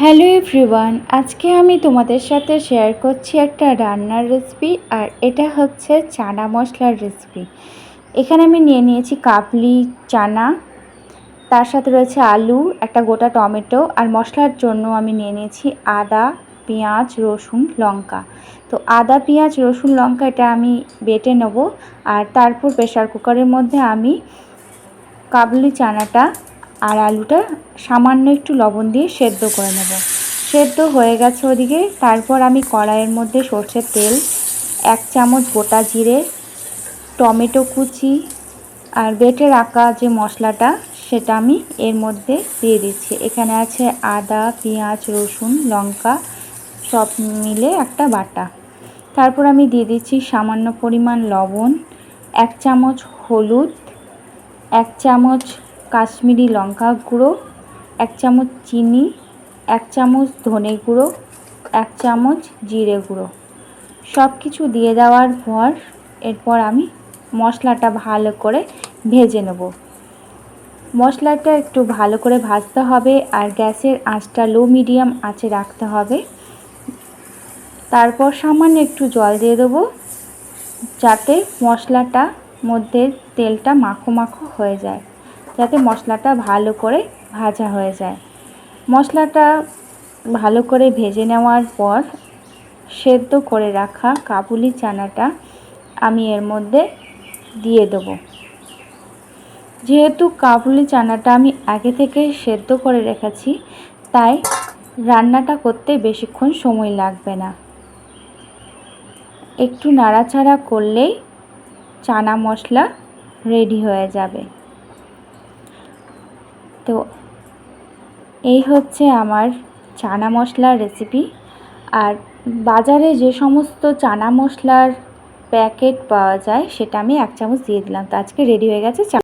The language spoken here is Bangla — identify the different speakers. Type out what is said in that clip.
Speaker 1: হ্যালো এভরিওয়ান, আজকে আমি তোমাদের সাথে শেয়ার করছি একটা রান্নার রেসিপি আর এটা হচ্ছে চানা মশলার রেসিপি। এখানে আমি নিয়ে নিয়েছি কাবলি চানা, তার সাথে রয়েছে আলু, একটা গোটা টমেটো আর মশলার জন্য আমি নিয়ে নিয়েছি আদা, পেঁয়াজ, রসুন, লঙ্কা। তো আদা, পেঁয়াজ, রসুন, লঙ্কা এটা আমি বেটে নেব আর তারপর প্রেশার কুকারের মধ্যে আমি কাবলি চানাটা আর আলুটা সামান্য একটু লবণ দিয়ে সেদ্ধ করে নেব। সেদ্ধ হয়ে গেছে ওদিকে। তারপর আমি কড়াইয়ের মধ্যে সর্ষের তেল, এক চামচ গোটা জিরে, টমেটো কুচি আর বেটে রাখা যে মশলাটা, সেটা আমি এর মধ্যে দিয়ে দিচ্ছি। এখানে আছে আদা, পেঁয়াজ, রসুন, লঙ্কা, সব মিলে একটা বাটা। তারপর আমি দিয়ে দিচ্ছি সামান্য পরিমাণ লবণ, এক চামচ হলুদ, এক চামচ কাশ্মীরি লঙ্কা গুঁড়ো, এক চামচ চিনি, এক চামচ ধনে গুঁড়ো, এক চামচ জিরে গুঁড়ো। সব কিছু দিয়ে দেওয়ার পর এরপর আমি মশলাটা ভালো করে ভেজে নেব। মশলাটা একটু ভালো করে ভাজতে হবে আর গ্যাসের আঁচটা লো মিডিয়াম আঁচে রাখতে হবে। তারপর সামান্য একটু জল দিয়ে দেবো যাতে মশলাটা মধ্যে তেলটা মাখো মাখো হয়ে যায়। যাতে মশলাটা ভালো করে ভাজা হয়ে যায়। মশলাটা ভালো করে ভেজে নেওয়ার পর সেদ্ধ করে রাখা কাবুলি চানাটা আমি এর মধ্যে দিয়ে দেবো। যেহেতু কাবুলি চানাটা আমি আগে থেকে সেদ্ধ করে রেখেছি, তাই রান্নাটা করতে বেশিক্ষণ সময় লাগবে না। একটু নাড়াচাড়া করলেই চানা মশলা রেডি হয়ে যাবে। তো এই হচ্ছে আমার চানা মশলার রেসিপি আর বাজারে যে সমস্ত চানা মশলার প্যাকেট পাওয়া যায়, সেটা আমি এক চামচ দিয়ে দিলাম। তো আজকে রেডি হয়ে গেছে